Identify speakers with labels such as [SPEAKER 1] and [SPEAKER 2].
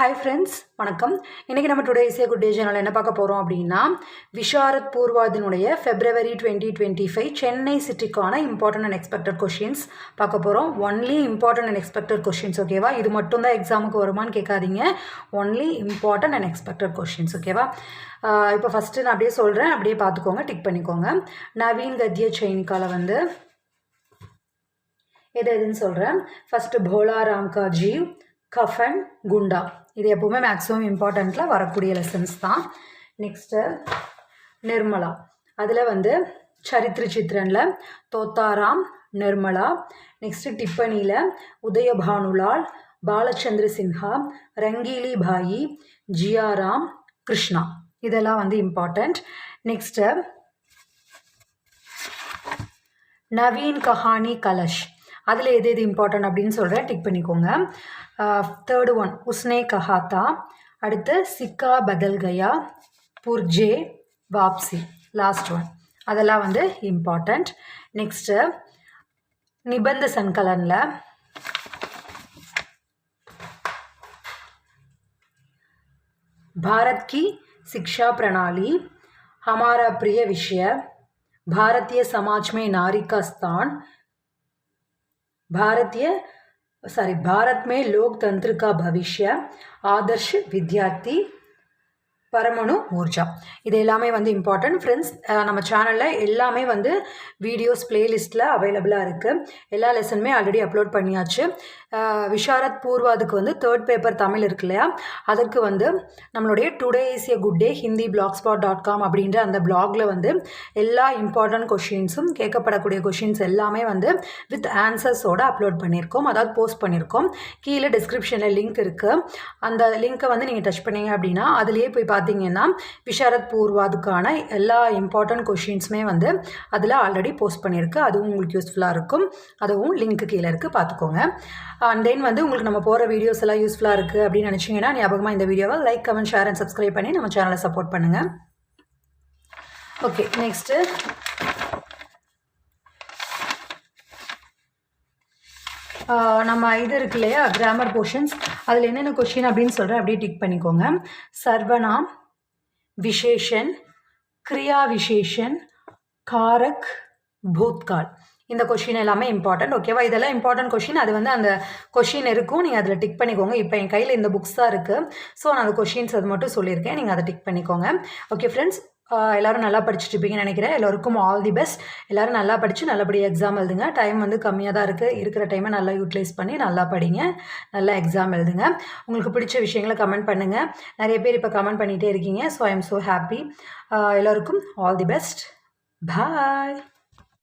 [SPEAKER 1] Hi friends வணக்கம். இன்றைக்கி நம்ம டுடே இசை குட் டே சேனல் என்ன பார்க்க போகிறோம் அப்படின்னா Visharad பூர்வாதினுடைய February twenty twenty five Chennai சிட்டிக்கான important and expected questions பார்க்க போகிறோம் only important and expected questions ஓகேவா இது மட்டும் தான் எக்ஸாமுக்கு வருமான்னு கேட்காதீங்க. Only important and expected questions ஓகேவா இப்போ ஃபஸ்ட்டு நான் அப்படியே சொல்கிறேன் அப்படியே பார்த்துக்கோங்க. டிக் பண்ணிக்கோங்க. நவீன் கத்திய செயின்கால வந்து எது எதுன்னு சொல்கிறேன் ஃபஸ்ட்டு போலா ராம்காஜி கஃப் கஃபன் குண்டா. இது எப்போவுமே மேக்ஸிமம் இம்பார்ட்டண்ட்டில் வரக்கூடிய லெசன்ஸ் தான். நெக்ஸ்ட்டு நிர்மலா. அதில் வந்து சரித்திர சித்திரனில் தோத்தாராம் நிர்மலா. நெக்ஸ்ட்டு டிப்பனியில் உதயபானுலால் பாலச்சந்திர சின்ஹா ரங்கீலி பாயி ஜியாராம் கிருஷ்ணா. இதெல்லாம் வந்து இம்பார்ட்டண்ட் நெக்ஸ்ட்டு நவீன் கஹானி கலஷ். அதில் எது எது இம்பார்ட்டன்ட் அப்படின்னு சொல்கிறேன் டிக் பண்ணிக்கோங்க தேர்டு ஒன் உஸ்னே கஹாத்தா அடுத்து சிக்கா பதல் கயா புர்ஜே வாப்சி லாஸ்ட் ஒன் அதெல்லாம் வந்து இம்பார்ட்டண்ட் நெக்ஸ்ட்டு நிபந்த சன்கலனில் भारत की शिक्षा प्रणाली हमारा प्रिय विषय भारतीय समाज में नारी का स्थान भारतीय सॉरी भारत में लोकतंत्र का भविष्य आदर्श विद्यार्थी பரமணு ஊர்ஜா. இது எல்லாமே வந்து இம்பார்ட்டன்ட் ஃப்ரெண்ட்ஸ் நம்ம சேனலில் எல்லாமே வந்து வீடியோஸ் பிளேலிஸ்ட்டில் அவைலபிளாக இருக்குது எல்லா லெசனுமே ஆல்ரெடி அப்லோட் பண்ணியாச்சு. விஷாரத் பூர்வாதுக்கு வந்து தேர்ட் பேப்பர் தமிழ் இருக்கு இல்லையா? அதற்கு வந்து நம்மளுடைய today is a good day Hindi blogspot dot com அப்படின்ற அந்த பிளாகில் வந்து எல்லா இம்பார்ட்டன்ட் கொஷின்ஸும் கேட்கப்படக்கூடிய கொஷின்ஸ் எல்லாமே வந்து வித் ஆன்சர்ஸோடு அப்லோட் பண்ணியிருக்கோம். அதாவது போஸ்ட் பண்ணியிருக்கோம். கீழே டிஸ்கிரிப்ஷனில் லிங்க் இருக்குது அந்த லிங்க்கை வந்து நீங்கள் டச் பண்ணீங்க அப்படின்னா அதுலேயே போய் பார்த்தீங்கன்னா விஷாரத் பூர்வாதுக்கான எல்லா இம்பார்ட்டண்ட் கொஷின்ஸுமே வந்து அதில் ஆல்ரெடி போஸ்ட் பண்ணியிருக்கு அதுவும் உங்களுக்கு யூஸ்ஃபுல்லாக இருக்கும். அதுவும் லிங்க்கு கீழே இருக்குது பார்த்துக்கோங்க அண்ட் தென் வந்து உங்களுக்கு நம்ம போகிற வீடியோஸ் எல்லாம் யூஸ்ஃபுல்லாக இருக்குது அப்படின்னு நினச்சிங்கன்னா ஞாபகமாக இந்த வீடியோவை like comment share and subscribe பண்ணி நம்ம சேனலை சப்போர்ட் பண்ணுங்கள் ஓகே நெக்ஸ்ட்டு நம்ம இது இருக்கு இல்லையா? கிராமர் போர்ஷன்ஸ் அதில் என்னென்ன கொஷின் அப்படின்னு சொல்கிறேன் அப்படியே டிக் பண்ணிக்கோங்க. சர்வனாம் விசேஷன் கிரியா விசேஷன் காரக் பூத்கால். இந்த கொஷின் எல்லாமே இம்பார்ட்டன்ட் ஓகேவா இதெல்லாம் இம்பார்ட்டன்ட் கொஷின் அது வந்து அந்த கொஷின் இருக்கும். நீங்கள் அதில் டிக் பண்ணிக்கோங்க. இப்போ என் கையில் இந்த புக்ஸ் தான் இருக்குது ஸோ நான் அந்த கொஷின்ஸ் அது மட்டும் சொல்லியிருக்கேன். நீங்கள் அதை டிக் பண்ணிக்கோங்க. ஓகே ஃப்ரெண்ட்ஸ் எல்லோரும் நல்லா படிச்சுட்டு இருப்பீங்கன்னு நினைக்கிறேன். எல்லோருக்கும் ஆல் தி பெஸ்ட் எல்லோரும் நல்லா படித்து நல்லபடியாக எக்ஸாம் எழுதுங்க. டைம் வந்து கம்மியாக தான் இருக்குது இருக்கிற டைமை நல்லா யூட்டிலைஸ் பண்ணி நல்லா படிங்க. நல்லா எக்ஸாம் எழுதுங்க. உங்களுக்கு பிடிச்ச விஷயங்களை கமெண்ட் பண்ணுங்கள் நிறைய பேர் இப்போ கமெண்ட் பண்ணிகிட்டே இருக்கீங்க. So I am so happy எல்லோருக்கும் ஆல் தி பெஸ்ட் பாய்